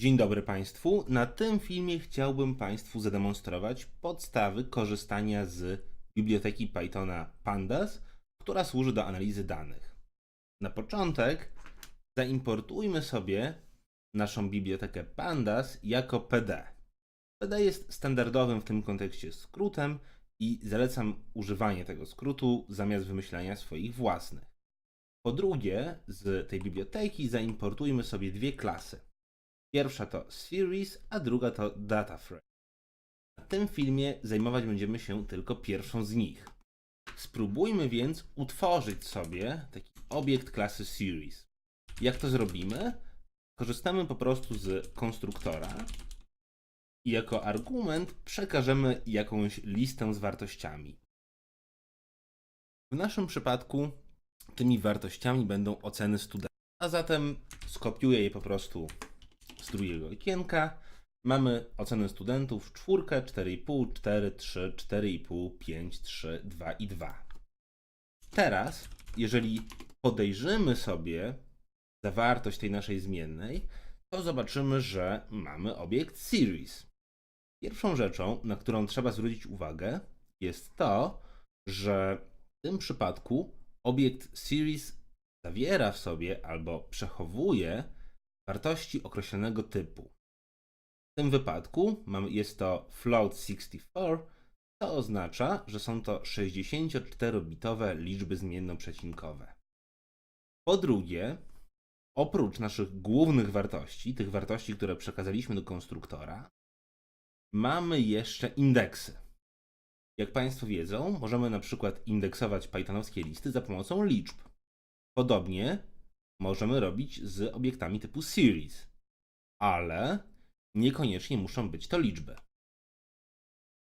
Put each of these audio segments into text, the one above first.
Dzień dobry Państwu. Na tym filmie chciałbym Państwu zademonstrować podstawy korzystania z biblioteki Pythona Pandas, która służy do analizy danych. Na początek zaimportujmy sobie naszą bibliotekę Pandas jako PD. PD jest standardowym w tym kontekście skrótem i zalecam używanie tego skrótu zamiast wymyślania swoich własnych. Po drugie, z tej biblioteki zaimportujmy sobie dwie klasy. Pierwsza to Series, a druga to Data Frame. W tym filmie zajmować będziemy się tylko pierwszą z nich. Spróbujmy więc utworzyć sobie taki obiekt klasy Series. Jak to zrobimy? Korzystamy po prostu z konstruktora i jako argument przekażemy jakąś listę z wartościami. W naszym przypadku tymi wartościami będą oceny studentów, a zatem skopiuję je po prostu z drugiego okienka. Mamy oceny studentów czwórkę, 4,5, 4, 3, 4,5, 5, 3, 2 i 2. Teraz, jeżeli podejrzymy sobie zawartość tej naszej zmiennej, to zobaczymy, że mamy obiekt series. Pierwszą rzeczą, na którą trzeba zwrócić uwagę, jest to, że w tym przypadku obiekt series zawiera w sobie albo przechowuje wartości określonego typu. W tym wypadku jest to float 64, co oznacza, że są to 64-bitowe liczby zmiennoprzecinkowe. Po drugie, oprócz naszych głównych wartości, tych wartości, które przekazaliśmy do konstruktora, mamy jeszcze indeksy. Jak Państwo wiedzą, możemy na przykład indeksować pythonowskie listy za pomocą liczb. Podobnie możemy robić z obiektami typu series, ale niekoniecznie muszą być to liczby.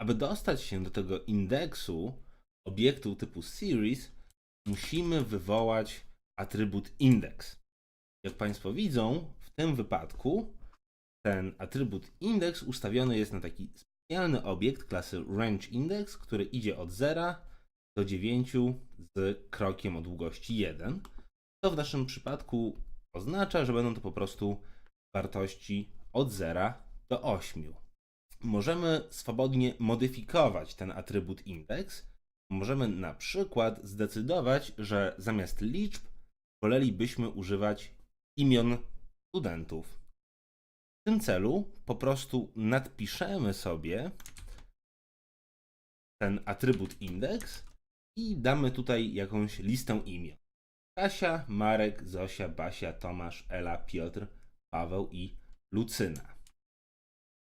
Aby dostać się do tego indeksu obiektu typu series, musimy wywołać atrybut index. Jak Państwo widzą, w tym wypadku ten atrybut index ustawiony jest na taki specjalny obiekt klasy range index, który idzie od 0 do 9 z krokiem o długości 1 to w naszym przypadku oznacza, że będą to po prostu wartości od 0 do 8. Możemy swobodnie modyfikować ten atrybut index. Możemy na przykład zdecydować, że zamiast liczb wolelibyśmy używać imion studentów. W tym celu po prostu nadpiszemy sobie ten atrybut index i damy tutaj jakąś listę imion. Kasia, Marek, Zosia, Basia, Tomasz, Ela, Piotr, Paweł i Lucyna.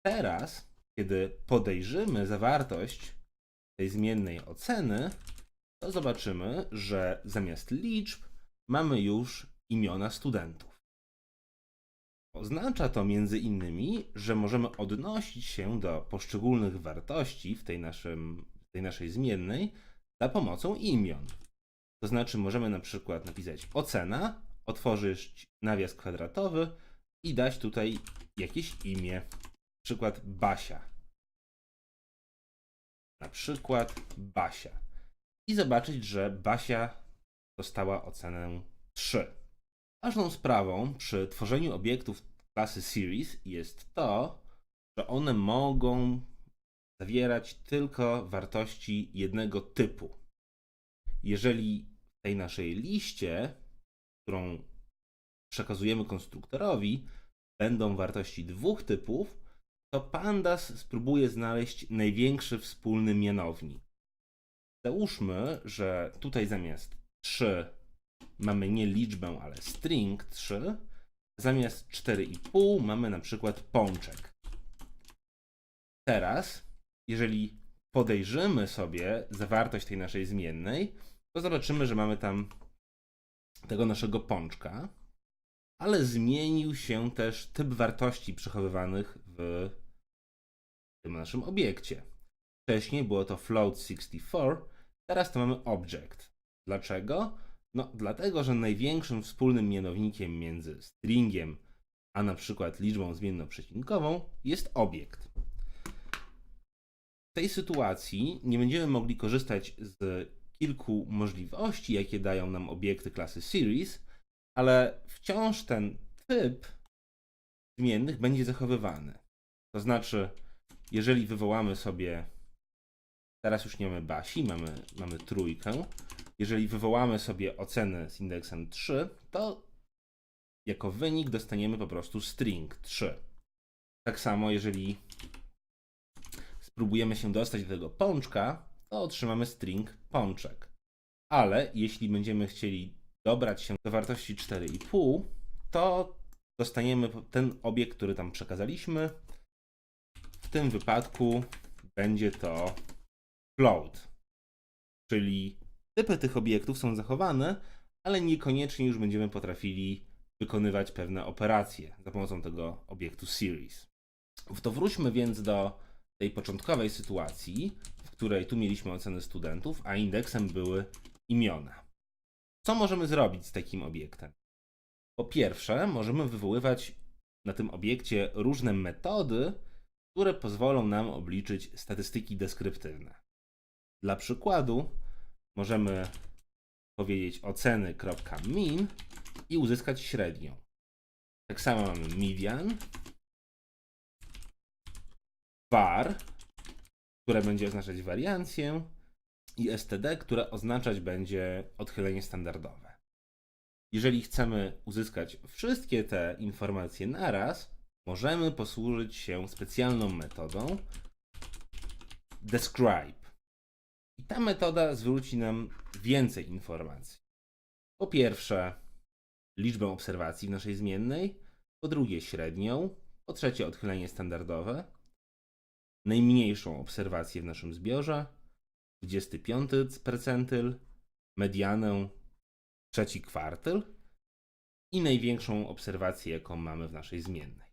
Teraz, kiedy podejrzymy zawartość tej zmiennej oceny, to zobaczymy, że zamiast liczb mamy już imiona studentów. Oznacza to między innymi, że możemy odnosić się do poszczególnych wartości w tej, naszym, w tej naszej zmiennej za pomocą imion. To znaczy możemy na przykład napisać ocena, otworzyć nawias kwadratowy i dać tutaj jakieś imię. Na przykład Basia. Na przykład Basia. I zobaczyć, że Basia dostała ocenę 3. Ważną sprawą przy tworzeniu obiektów klasy series jest to, że one mogą zawierać tylko wartości jednego typu. Jeżeli tej naszej liście, którą przekazujemy konstruktorowi, będą wartości dwóch typów, to pandas spróbuje znaleźć największy wspólny mianownik. Załóżmy, że tutaj zamiast 3 mamy nie liczbę, ale string 3, zamiast 4,5 mamy na przykład pączek. Teraz, jeżeli podejrzymy sobie zawartość tej naszej zmiennej, to zobaczymy, że mamy tam tego naszego pączka, ale zmienił się też typ wartości przechowywanych w tym naszym obiekcie. Wcześniej było to float64, teraz to mamy object. Dlaczego? No, dlatego, że największym wspólnym mianownikiem między stringiem a na przykład liczbą zmiennoprzycinkową jest obiekt. W tej sytuacji nie będziemy mogli korzystać z kilku możliwości, jakie dają nam obiekty klasy series, ale wciąż ten typ zmiennych będzie zachowywany. To znaczy, jeżeli wywołamy sobie, teraz już nie mamy Basi, mamy, mamy trójkę, jeżeli wywołamy sobie ocenę z indeksem 3, to jako wynik dostaniemy po prostu string 3. Tak samo, jeżeli spróbujemy się dostać do tego pączka, to otrzymamy string pączek. Ale jeśli będziemy chcieli dobrać się do wartości 4,5, to dostaniemy ten obiekt, który tam przekazaliśmy. W tym wypadku będzie to float. Czyli typy tych obiektów są zachowane, ale niekoniecznie już będziemy potrafili wykonywać pewne operacje za pomocą tego obiektu series. To wróćmy więc do tej początkowej sytuacji, w której tu mieliśmy oceny studentów, a indeksem były imiona. Co możemy zrobić z takim obiektem? Po pierwsze, możemy wywoływać na tym obiekcie różne metody, które pozwolą nam obliczyć statystyki deskryptywne. Dla przykładu, możemy powiedzieć oceny.min i uzyskać średnią. Tak samo mamy median, var, które będzie oznaczać wariancję i std, które oznaczać będzie odchylenie standardowe. Jeżeli chcemy uzyskać wszystkie te informacje naraz, możemy posłużyć się specjalną metodą describe. I ta metoda zwróci nam więcej informacji. Po pierwsze, liczbę obserwacji w naszej zmiennej, po drugie średnią, po trzecie odchylenie standardowe, najmniejszą obserwację w naszym zbiorze, 25 percentyl, medianę, trzeci kwartyl i największą obserwację, jaką mamy w naszej zmiennej.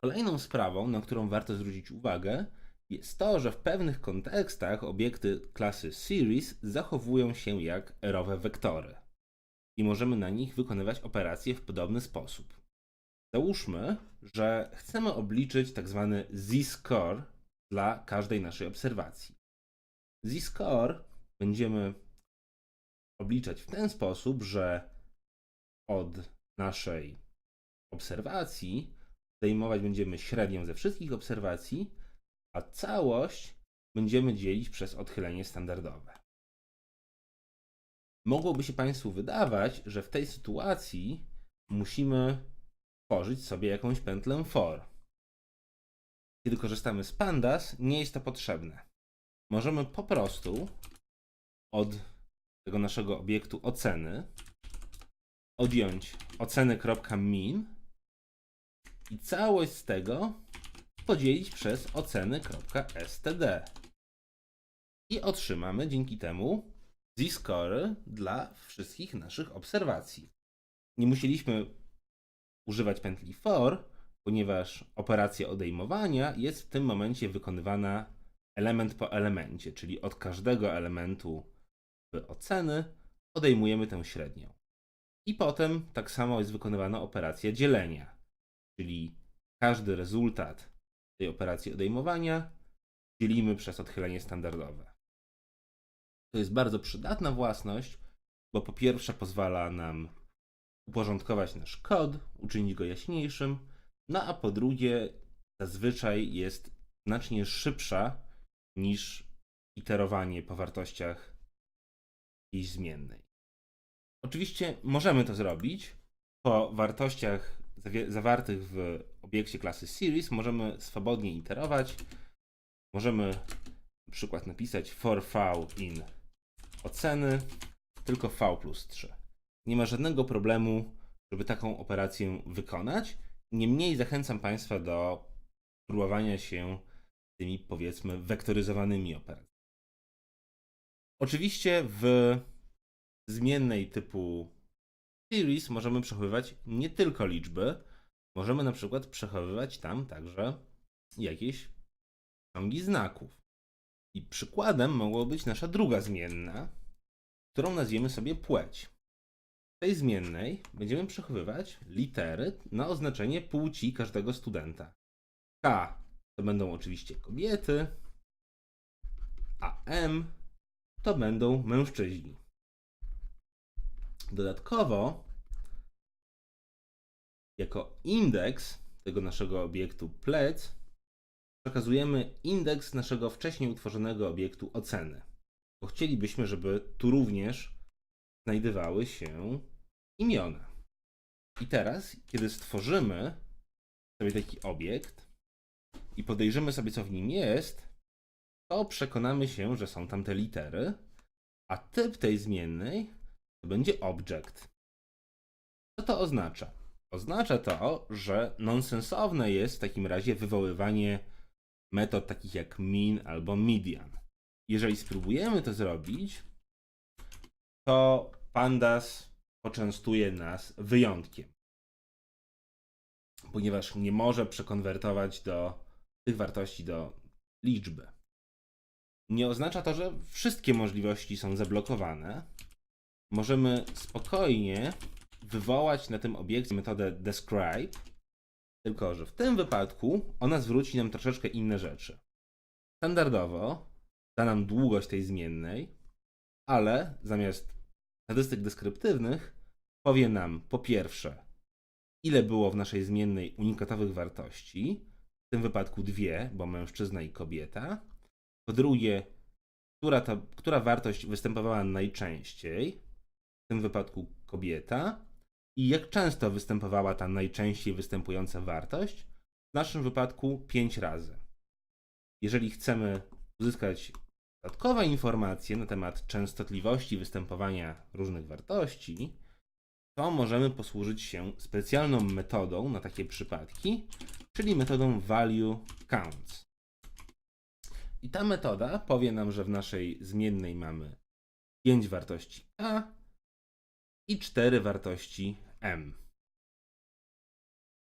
Kolejną sprawą, na którą warto zwrócić uwagę, jest to, że w pewnych kontekstach obiekty klasy series zachowują się jak erowe wektory i możemy na nich wykonywać operacje w podobny sposób. Załóżmy, że chcemy obliczyć tak zwany z-score dla każdej naszej obserwacji. Z-score będziemy obliczać w ten sposób, że od naszej obserwacji zdejmować będziemy średnią ze wszystkich obserwacji, a całość będziemy dzielić przez odchylenie standardowe. Mogłoby się Państwu wydawać, że w tej sytuacji musimy tworzyć sobie jakąś pętlę for. Kiedy korzystamy z pandas, nie jest to potrzebne. Możemy po prostu od tego naszego obiektu oceny odjąć oceny.min i całość z tego podzielić przez oceny.std. I otrzymamy dzięki temu z-score dla wszystkich naszych obserwacji. Nie musieliśmy używać pętli for, ponieważ operacja odejmowania jest w tym momencie wykonywana element po elemencie, czyli od każdego elementu oceny odejmujemy tę średnią. I potem tak samo jest wykonywana operacja dzielenia, czyli każdy rezultat tej operacji odejmowania dzielimy przez odchylenie standardowe. To jest bardzo przydatna własność, bo po pierwsze pozwala nam uporządkować nasz kod, uczynić go jaśniejszym, no a po drugie zazwyczaj jest znacznie szybsza niż iterowanie po wartościach jakiejś zmiennej. Oczywiście możemy to zrobić po wartościach zawartych w obiekcie klasy series, możemy swobodnie iterować. Możemy na przykład napisać for v in oceny, tylko v plus 3. Nie ma żadnego problemu, żeby taką operację wykonać. Niemniej zachęcam Państwa do próbowania się tymi powiedzmy wektoryzowanymi operacjami. Oczywiście w zmiennej typu series możemy przechowywać nie tylko liczby, możemy na przykład przechowywać tam także jakieś ciągi znaków. I przykładem mogła być nasza druga zmienna, którą nazwiemy sobie płeć. Tej zmiennej będziemy przechowywać litery na oznaczenie płci każdego studenta. K to będą oczywiście kobiety, a M to będą mężczyźni. Dodatkowo, jako indeks tego naszego obiektu plec przekazujemy indeks naszego wcześniej utworzonego obiektu oceny. Bo chcielibyśmy, żeby tu również znajdowały się imiona. I teraz, kiedy stworzymy sobie taki obiekt i podejrzymy sobie, co w nim jest, to przekonamy się, że są tam te litery, a typ tej zmiennej to będzie object. Co to oznacza? Oznacza to, że nonsensowne jest w takim razie wywoływanie metod takich jak min albo median. Jeżeli spróbujemy to zrobić, to pandas poczęstuje nas wyjątkiem, ponieważ nie może przekonwertować do tych wartości do liczby. Nie oznacza to, że wszystkie możliwości są zablokowane. Możemy spokojnie wywołać na tym obiekcie metodę describe, tylko że w tym wypadku ona zwróci nam troszeczkę inne rzeczy. Standardowo da nam długość tej zmiennej, ale zamiast statystyk deskryptywnych powie nam po pierwsze, ile było w naszej zmiennej unikatowych wartości, w tym wypadku dwie, bo mężczyzna i kobieta. Po drugie, która, to, która wartość występowała najczęściej, w tym wypadku kobieta, i jak często występowała ta najczęściej występująca wartość, w naszym wypadku 5 razy. Jeżeli chcemy uzyskać dodatkowe informacje na temat częstotliwości występowania różnych wartości, to możemy posłużyć się specjalną metodą na takie przypadki, czyli metodą value counts. I ta metoda powie nam, że w naszej zmiennej mamy 5 wartości a i 4 wartości m.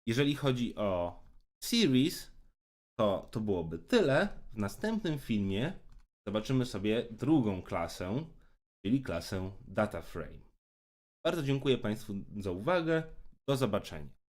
Jeżeli chodzi o series, to to byłoby tyle. W następnym filmie zobaczymy sobie drugą klasę, czyli klasę DataFrame. Bardzo dziękuję Państwu za uwagę. Do zobaczenia.